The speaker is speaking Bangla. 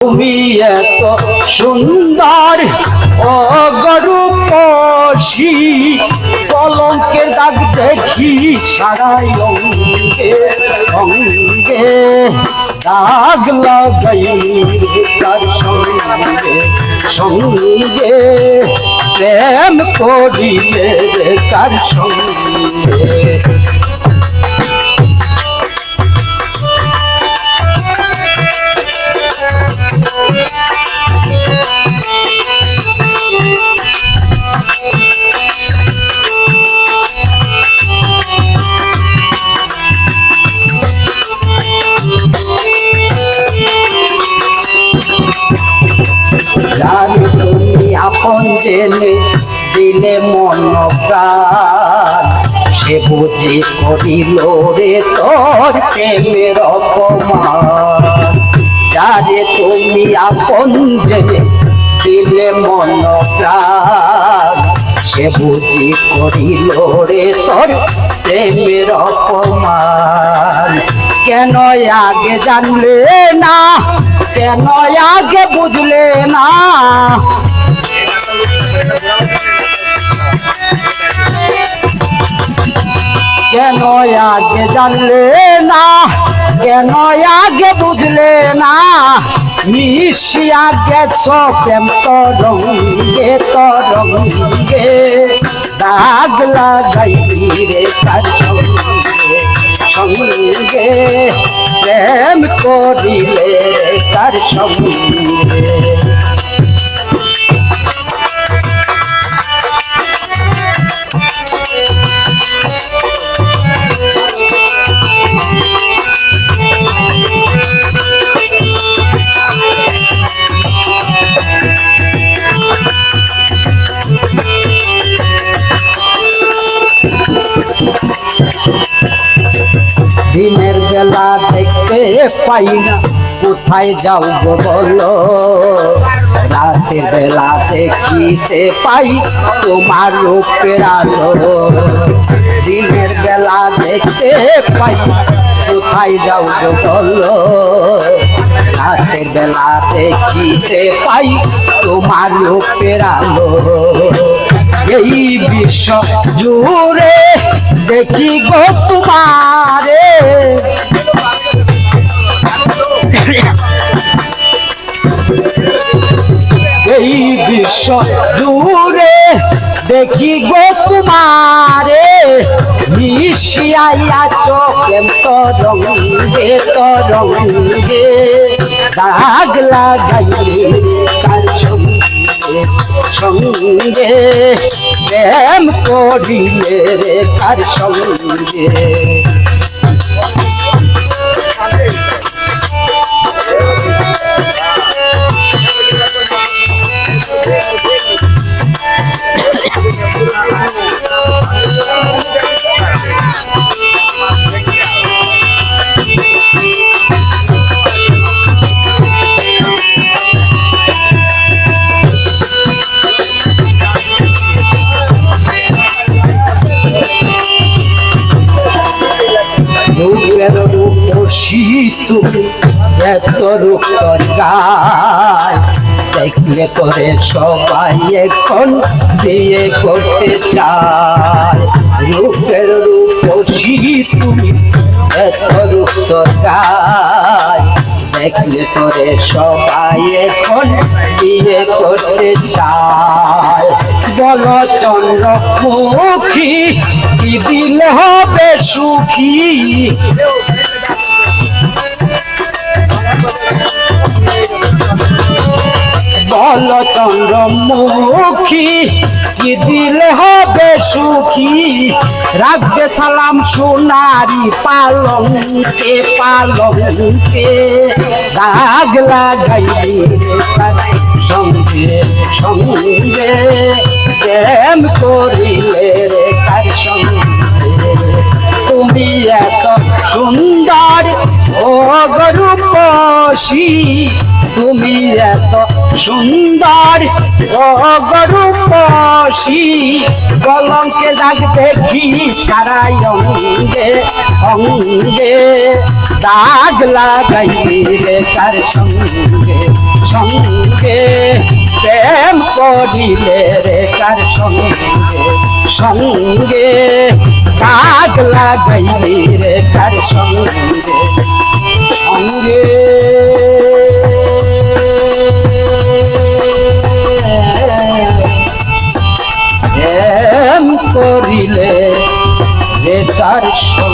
তুমি এত সুন্দর, অগরূপসী, কলঙ্কের দাগ দেখি সারাই অঙ্গে অঙ্গে। দাগ লাগাই সঙ্গে সঙ্গে। প্রেম করিলে তার সঙ্গে। মন প্রাণ সে বুঝি করিল রে তোর প্রেমের অপমান। যারে তুমি আপন দিলে মন প্রাণ সে বুঝি করিল রে তোর প্রেমের অপমান। কেন আগে জানলে না? কেন আগে বুঝলে না? কেন আগে জানলে না? কেন আগে বুঝলে না? মিশিয়া গেছ প্রেম তরঙ্গে তরঙ্গে। দাগ লাগাই রে সঙ্গে। প্রেম করিলে তার সঙ্গে। দেখতে পাই না কোথায় যাও গো বলো? রাতের বেলা দেখিতে পাই তোমার রূপের আলো। দিনের বেলা দেখতে পাই, কোথায় যাও গো বলো? রাতের বেলা দেখিতে পাই তোমার রূপের আলো। এই বিশ্ব জুড়ে দেখি গো তোমারে। এই বিশ্ব জুড়ে দেখি গো তোমারে। মিশিয়াইয়া চোখেম তরঙ্গে তরঙ্গে। দাগ লাগাইলে তার সঙ্গে সঙ্গে। প্রেম করিলে তার সঙ্গে। তুমি এত রূপ গায় দেখলে করে সবাই এখন বিয়ে করতে চায়। রূপের রূপসী তুমি, এত রূপ গায় দেখলে করে সবাই এখন বিয়ে করতে চায়। বল চন্দ্র মুখী কি দিলে হবে সুখী? বল চন্দ্র মুখী, কি দিলে হবে সুখী? রাখবে সালাম সোনারি পালঙ্কে পালঙ্কে। রাগ লাগাইবে সঙ্গে সঙ্গে, প্রেম করিলে রে সঙ্গে। তুমি এত সুন্দর, ও গরূপসী, তুমি এত সুন্দর অগরূপসী কলঙ্কে দাগ দেখি সারাই অঙ্গে অঙ্গে। দাগ লাগাই রে তার সঙ্গে সঙ্গে। প্রেম করিলে রে তার সঙ্গে সঙ্গে। দাগ লাগাই রে তার সঙ্গে সঙ্গে। প্রেম